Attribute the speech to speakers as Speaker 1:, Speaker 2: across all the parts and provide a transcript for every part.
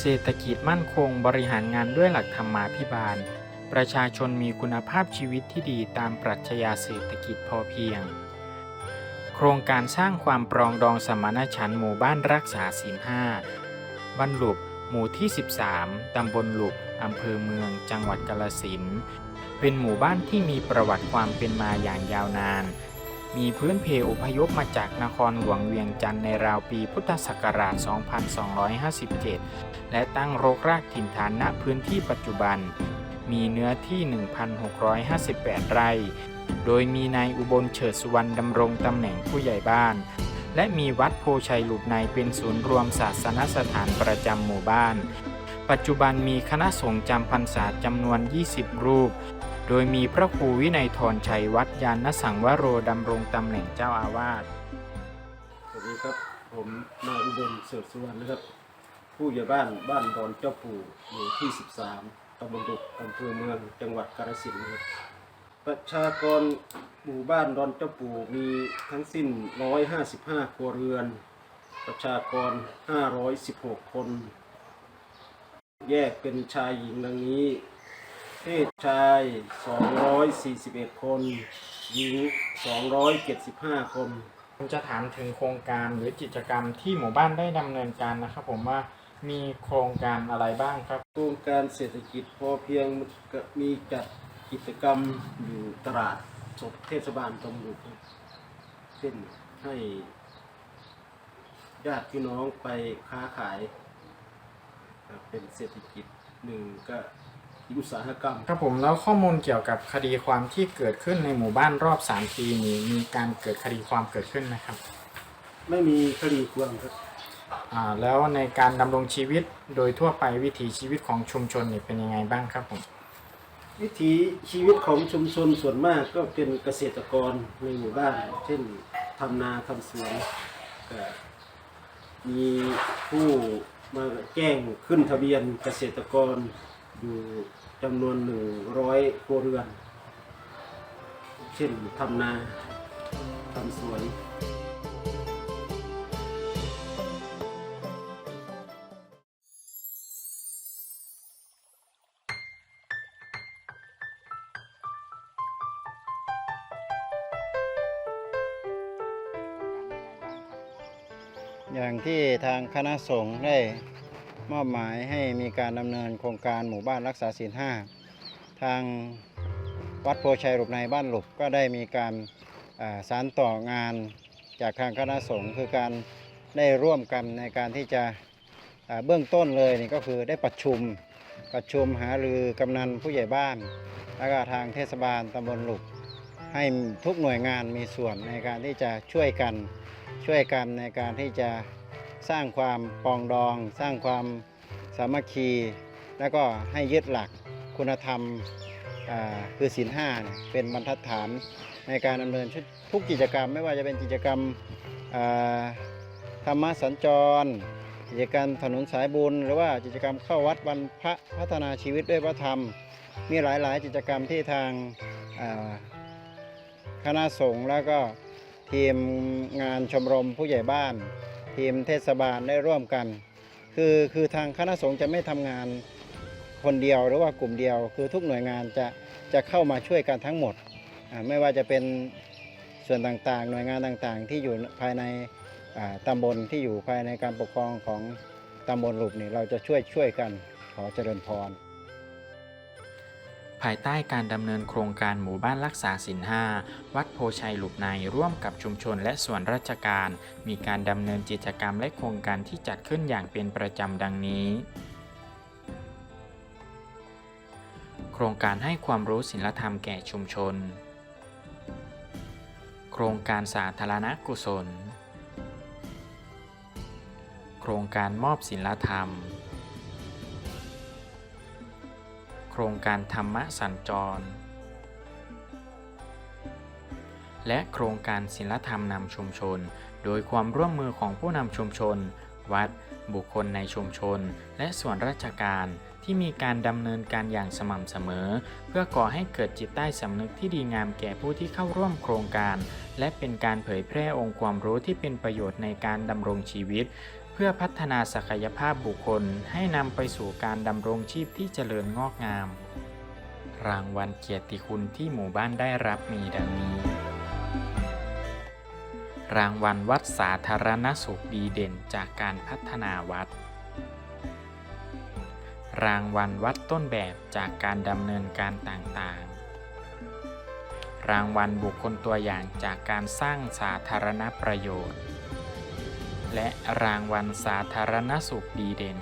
Speaker 1: เศรษฐกิจมั่นคงบริหารงานด้วยหลักธรรมาภิบาล ประชาชนมีคุณภาพชีวิตที่ดีตามปรัชญาเศรษฐกิจพอเพียง โครงการสร้างความปรองดองสมานฉันท์หมู่บ้านรักษาศีลห้าบ้านหลุบหมู่ที่ 13 ตำบลหลุบอำเภอเมือง จังหวัดกาลสินเป็นหมู่บ้านที่มีประวัติความเป็นมาอย่างยาวนาน มีพื้นเพอพยพมาจากนครหลวงเวียงจันทร์ในราวปีพุทธศักราช 2257 และตั้งรกรากถิ่นฐานณพื้นที่ปัจจุบัน มีเนื้อที่ 1,658 ไร่ โดยมีนายอุบลเฉิดสุวรรณดำรงตำแหน่งผู้ใหญ่บ้าน และมีวัดโพชัยหลุบในเป็นศูนย์รวมศาสนสถานประจำหมู่บ้าน ปัจจุบันมีคณะสงฆ์จำพรรษาจำนวน 20 รูป โดยมีพระครูวินัยทรชัยวัดยานสังวโรดำรงตำแหน่งเจ้าอาวาส
Speaker 2: สวัสดีครับ ผมนายอุบลเสริฐสุวรรณนะครับ ผู้ใหญ่บ้านบ้านดอนเจ้าปู่หมู่ที่ 13ตำบลดุกอำเภอเมืองจังหวัดกาฬสินธุ์นะครับประชากรหมู่บ้านดอนเจ้าปู่มีทั้งสิ้น 155 ครัวเรือน ประชากร 516 คน แยกเป็นชายหญิงดังนี้ เพศชาย 241 คน หญิง 275 คน
Speaker 1: ผมจะถามถึงโครงการหรือกิจกรรมที่หมู่บ้านได้ดำเนินการนะครับผมว่า มีโครงการอะไรบ้างครับ
Speaker 2: โครงการเศรษฐกิจพอเพียงก็มีจัดกิจกรรมอยู่ตลาดสดเทศบาลตำบลครับเช่นให้ญาติพี่น้องไปค้าขายครับเป็นเศรษฐกิจหนึ่งก็อุตสาหกรรม
Speaker 1: ครับผมแล้วข้อมูลเกี่ยวกับคดีความที่เกิดขึ้นในหมู่บ้านรอบ3ปีนี้มีการเกิดคดีความเกิดขึ้นนะครับ
Speaker 2: ไม่มีคดีความครับ
Speaker 1: อ่า แล้วในการดำรงชีวิตโดยทั่วไปวิถีชีวิตของชุมชนเนี่ยเป็นยังไงบ้างครับผม
Speaker 2: วิถีชีวิตของชุมชนส่วนมากก็เป็นเกษตรกรในหมู่บ้าน เช่นทำนาทำสวนก็มีผู้มาแจ้งขึ้นทะเบียนเกษตรกรอยู่จำนวนหนึ่งร้อยครัวเรือน เช่นทำนาทำสวน
Speaker 3: อย่างที่ทางคณะสงฆ์ได้มอบหมายให้มีการดำเนินโครงการหมู่บ้านรักษาศีลห้าทางวัดโพชัยหลบในบ้านหลบก็ได้มีการสารต่องานจากทางคณะสงฆ์คือการได้ร่วมกันในการที่จะเบื้องต้นเลยนี่ก็คือได้ประชุมประชุมหารือกำนันผู้ใหญ่บ้าน แล้วก็ทางเทศบาลตำบลหลุบให้ทุกหน่วยงานมีส่วนในการที่จะช่วยกัน ช่วยกันในการที่จะสร้างความปองดอง สร้างความสามัคคี แล้วก็ให้ยึดหลักคุณธรรมคือศีลห้าเป็นบรรทัดฐานในการดำเนินทุกกิจกรรม ไม่ว่าจะเป็นกิจกรรมธรรมสัญจร กิจกรรมถนนสายบุญ หรือว่ากิจกรรมเข้าวัดวันพระพัฒนาชีวิตด้วยพระธรรม มีหลายๆ กิจกรรมที่ทางคณะสงฆ์แล้วก็ ทีมงานชมรมผู้ใหญ่บ้าน ทีมเทศบาลได้ร่วมกัน คือคือทางคณะสงฆ์จะไม่ทำงานคนเดียวหรือว่ากลุ่มเดียว คือทุกหน่วยงานจะจะเข้ามาช่วยกันทั้งหมด ไม่ว่าจะเป็นส่วนต่างๆ หน่วยงานต่างๆ ที่อยู่ภายในตำบลที่อยู่ภายในการปกครองของตำบลหลุบนี่เราจะช่วยช่วยกันขอเจริญพร
Speaker 1: ภายใต้การดำเนินโครงการหมู่บ้านรักษาศีลห้าวัดโพชัยหลุบในร่วมกับชุมชนและส่วนราชการ มีการดำเนินกิจกรรมและโครงการที่จัดขึ้นอย่างเป็นประจำดังนี้โครงการให้ความรู้ศีลธรรมแก่ชุมชน โครงการสาธารณกุศล โครงการมอบศีลธรรม ครงการธรรมสัญจร และโครงการศิลธรรมนำชุมชน โดยความร่วมมือของผู้นำชุมชน วัด บุคคลในชุมชน และส่วนราชการที่มีการดำเนินการอย่างสม่ำเสมอ เพื่อก่อให้เกิดจิตใต้สำนึกที่ดีงามแก่ผู้ที่เข้าร่วมโครงการ และเป็นการเผยแพร่องค์ความรู้ที่เป็นประโยชน์ในการดำรงชีวิต พื่อพัฒนาศักยภาพบุคคลให้นำไปสู่การดำรงชีพที่เจริญงอกงาม รางวัลเกียรติคุณที่หมู่บ้านได้รับมีดังนี้ รางวัลวัดสาธารณสุขดีเด่นจากการพัฒนาวัด รางวัลวัดต้นแบบจากการดำเนินการต่างๆ รางวัลบุคคลตัวอย่างจากการสร้างสาธารณประโยชน์ และรางวัลสาธารณสุขดีเด่น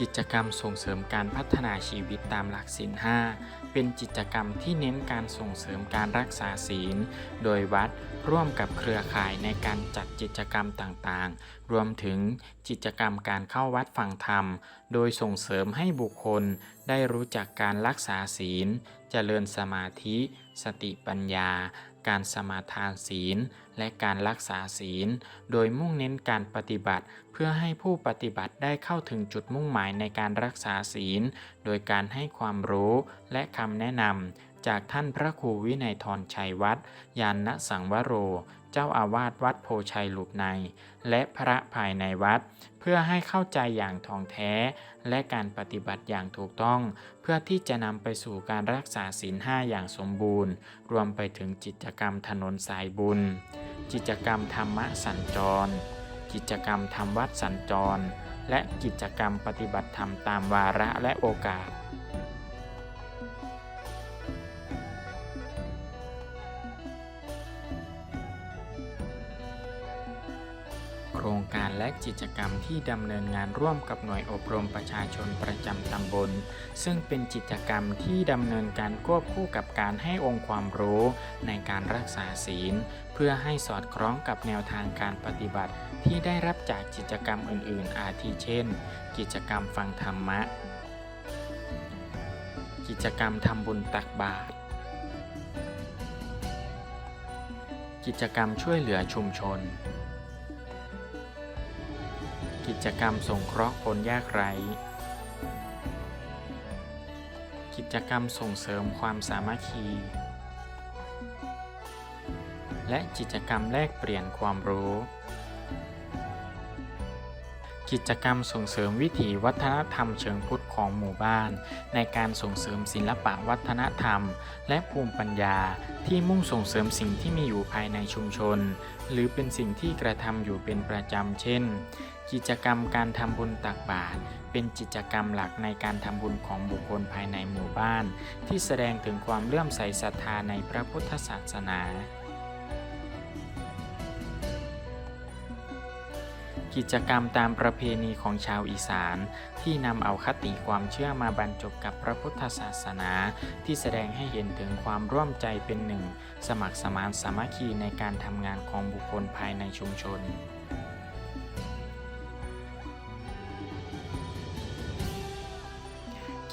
Speaker 1: กิจกรรมส่งเสริมการพัฒนาชีวิตตามหลักศีลห้าเป็นกิจกรรมที่เน้นการส่งเสริมการรักษาศีล โดยวัดร่วมกับเครือข่ายในการจัดกิจกรรมต่างๆ รวมถึงกิจกรรมการเข้าวัดฟังธรรม โดยส่งเสริมให้บุคคลได้รู้จักการรักษาศีล เจริญสมาธิ สติปัญญา การสมาทานศีล และการรักษาศีล โดยมุ่งเน้นการปฏิบัติ เพื่อให้ผู้ปฏิบัติได้เข้าถึงจุดมุ่งหมายในการรักษาศีล โดยการให้ความรู้และคำแนะนำจากท่านพระครูวินัยทรชัยวัดยานณสังวโร เจ้าอาวาสวัดโพชัยหลุบใน และพระภายในวัด เพื่อให้เข้าใจอย่างท่องแท้ และการปฏิบัติอย่างถูกต้อง เพื่อที่จะนำไปสู่การรักษาศีลห้าอย่างสมบูรณ์ รวมไปถึงกิจกรรมถนนสายบุญ กิจกรรมธรรมะสัญจร กิจกรรมทำวัดสัญจร และกิจกรรมปฏิบัติธรรมตามวาระและโอกาส ครงการและกิจกรรมที่ดำเนินงานร่วมกับหน่วยอบรมประชาชนประจำตำบล ซึ่งเป็นกิจกรรมที่ดำเนินการควบคู่กับการให้องค์ความรู้ในการรักษาศีล เพื่อให้สอดคล้องกับแนวทางการปฏิบัติ ที่ได้รับจากกิจกรรมอื่น ๆ อาทิเช่น กิจกรรมฟังธรรมะ กิจกรรมทำบุญตักบาตรกิจกรรมช่วยเหลือชุมชน กิจกรรมสงเคราะห์คนยากไร้ กิจกรรมส่งเสริมความสามัคคี และกิจกรรมแลกเปลี่ยนความรู้ กิจกรรมส่งเสริมวิถีวัฒนธรรมเชิงพุทธของหมู่บ้าน ในการส่งเสริมศิลปะวัฒนธรรม และภูมิปัญญาที่มุ่งส่งเสริมสิ่งที่มีอยู่ภายในชุมชน หรือเป็นสิ่งที่กระทำอยู่เป็นประจำเช่น กิจกรรมการทำบุญตักบาตรเป็นกิจกรรมหลักในการทำบุญของบุคคลภายในหมู่บ้าน ที่แสดงถึงความเลื่อมใสศรัทธาในพระพุทธศาสนากิจกรรมตามประเพณีของชาวอีสาน ที่นำเอาคติความเชื่อมาบรรจบกับพระพุทธศาสนา ที่แสดงให้เห็นถึงความร่วมใจเป็นหนึ่ง สมัครสมานสามัคคีในการทำงานของบุคคลภายในชุมชน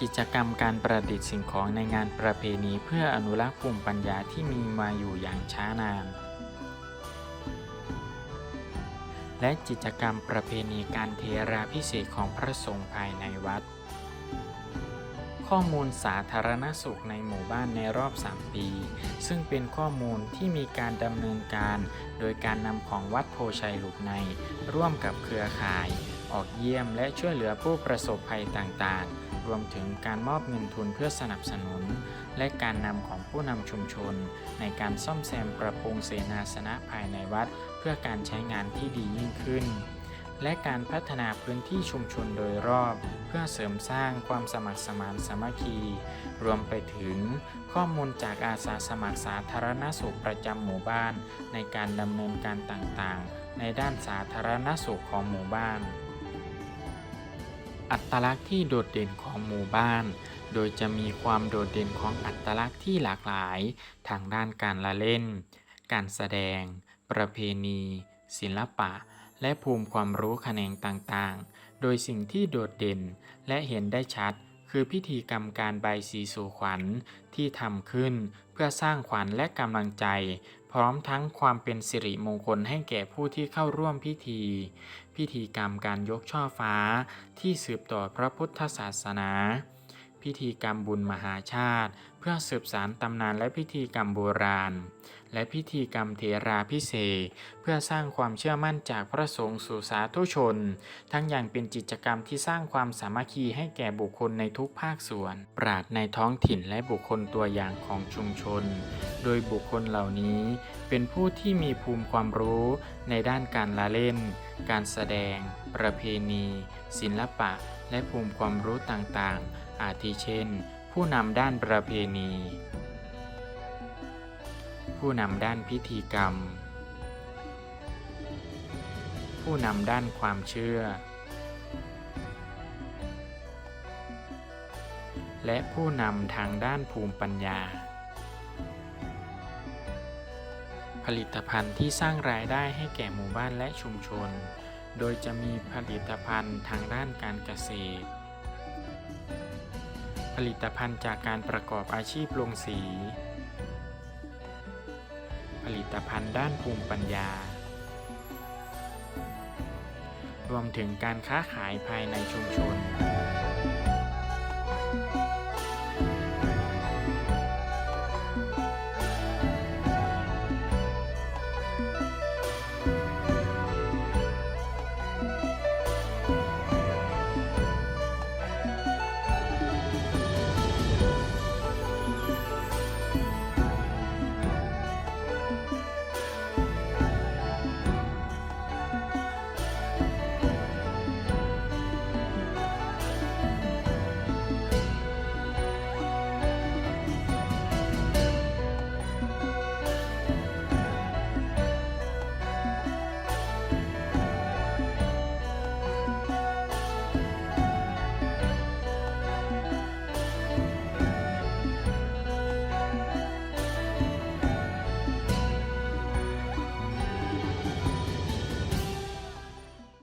Speaker 1: กิจกรรมการประดิษฐ์สิ่งของในงานประเพณีเพื่ออนุรักษ์ภูมิปัญญาที่มีมาอยู่อย่างช้านาน และกิจกรรมประเพณีการเทราพิเศษของพระสงฆ์ภายในวัด ข้อมูลสาธารณสุขในหมู่บ้านในรอบ 3 ปี ซึ่งเป็นข้อมูลที่มีการดำเนินการ โดยการนำของวัดโพชัยหลุกใน ร่วมกับเครือข่าย ออกเยี่ยมและช่วยเหลือผู้ประสบภัยต่างๆ รวมถึงการมอบเงินทุนเพื่อสนับสนุน และการนำของผู้นำชุมชน ในการซ่อมแซมปรับปรุงเสนาสนะภายในวัด เพื่อการใช้งานที่ดียิ่งขึ้น และการพัฒนาพื้นที่ชุมชนโดยรอบ เพื่อเสริมสร้างความสมัครสมานสามัคคี รวมไปถึง ข้อมูลจากอาสาสมัครสาธารณสุขประจำหมู่บ้าน ในการดำเนินการต่างๆ ในด้านสาธารณสุขของหมู่บ้าน อัตลักษณ์ที่โดดเด่นของหมู่บ้าน โดยจะมีความโดดเด่นของอัตลักษณ์ที่หลากหลาย ทางด้านการละเล่น การแสดง ประเพณี ศิลปะ และภูมิความรู้แขนงต่างๆ โดยสิ่งที่โดดเด่นและเห็นได้ชัดคือพิธีกรรมการใบสีสู่ขวัญที่ทำขึ้น เพื่อสร้างขวัญและกำลังใจ พร้อมทั้งความเป็นสิริมงคลให้แก่ผู้ที่เข้าร่วมพิธี พิธีกรรมการยกช่อฟ้าที่สืบต่อพระพุทธศาสนา พิธีกรรมบุญมหาชาติ เพื่อสืบสารตำนานและพิธีกรรมโบราณ และพิธีกรรมเถราพิเศษเพื่อสร้างความเชื่อมั่นจากพระสงฆ์สู่สาธุชน ทั้งอย่างเป็นกิจกรรมที่สร้างความสามัคคีให้แก่บุคคลในทุกภาคส่วน ปราดในท้องถิ่นและบุคคลตัวอย่างของชุมชน โดยบุคคลเหล่านี้เป็นผู้ที่มีภูมิความรู้ในด้านการละเล่น การแสดง ประเพณี ศิลปะ และภูมิความรู้ต่างๆ อาทิเช่น ผู้นำด้านประเพณี ผู้นำด้านพิธีกรรม ผู้นำด้านความเชื่อ และผู้นำทางด้านภูมิปัญญา ผลิตภัณฑ์ที่สร้างรายได้ให้แก่หมู่บ้านและชุมชน โดยจะมีผลิตภัณฑ์ทางด้านการเกษตร ผลิตภัณฑ์จากการประกอบอาชีพลงสี ลิตภัณฑ์ด้านภูมิปัญญา รวมถึงการค้าขายภายในชุมชน